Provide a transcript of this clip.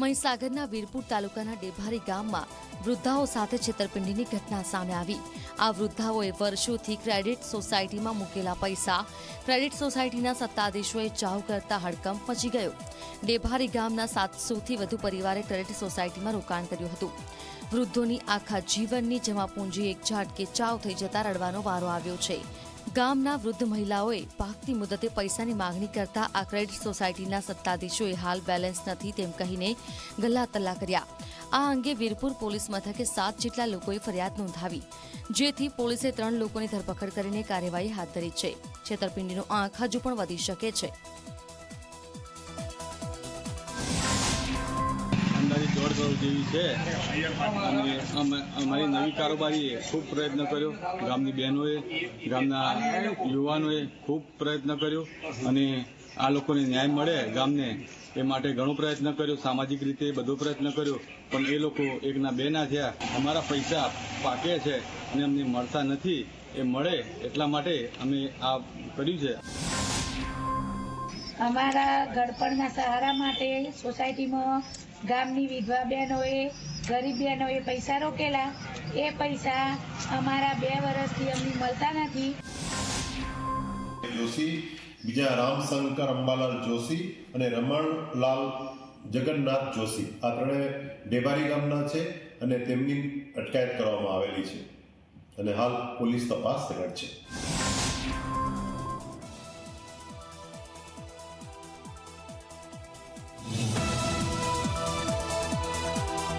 મહીસાગરના વીરપુર તાલુકાના ડેભારી ગામમાં વૃદ્ધાઓ સાથે છેતરપિંડીની ઘટના સામે આવી. આ વૃદ્ધાઓએ વર્ષોથી ક્રેડિટ સોસાયટીમાં મૂકેલા પૈસા. ક્રેડિટ સોસાયટીના સત્તાધીશોએ ચાવ કરતા હડકંપ મચી ગયો. ડેભારી ગામના સાતસોથી વધુ પરિવારે ક્રેડિટ સોસાયટીમાં રોકાણ કર્યું હતું. વૃદ્ધોની આખા જીવનની જમાપૂંજી એક ઝાટકે ચાવ થઈ જતા રડવાનો વારો આવ્યો છે. ગામના વૃદ્ધ મહિલાઓએ પાકતી મુદતે પૈસાની માંગણી કરતા આ ક્રેડિટ સોસાયટીના સત્તાધીશોએ હાલ બેલેન્સ નથી તેમ કહીને ગલ્લા તલ્લા કર્યા. આ અંગે વીરપુર પોલીસ મથકે સાત જેટલા લોકોએ ફરિયાદ નોંધાવી, જેથી પોલીસે ત્રણ લોકોની ધરપકડ કરીને કાર્યવાહી હાથ ધરી છે. છેતરપિંડીનો આંક હજુ પણ વધી શકે છે. કરોડ જેવી છે. અને અમે અમારી નવી કારોબારીએ ખૂબ પ્રયત્ન કર્યો. ગામની બહેનોએ, ગામના યુવાનોએ ખૂબ પ્રયત્ન કર્યો. અને આ લોકોને ન્યાય મળે ગામને એ માટે ઘણો પ્રયત્ન કર્યો. સામાજિક રીતે બધો પ્રયત્ન કર્યો. પણ એ લોકો એકના બે ના થયા. અમારા પૈસા પાકે છે અને અમને મળતા નથી. એ મળે એટલા માટે અમે આ કર્યું છે. અમારા ગડપણના સહારા માટે સોસાયટીમાં ગામની વિધવા બહેનોએ, ગરીબ બહેનોએ પૈસા રોકેલા. એ પૈસા અમારા બે વર્ષથી અમને મળતા નથી. જોશી, બીજા રામશંકર અંબાલાલ જોશી અને રમણલાલ જગન્નાથ જોશી. આ ત્રણે ડેબારી ગામના છે અને તેમની અટકાયત કરવામાં આવેલી છે. અને હાલ પોલીસ તપાસ હેઠળ છે.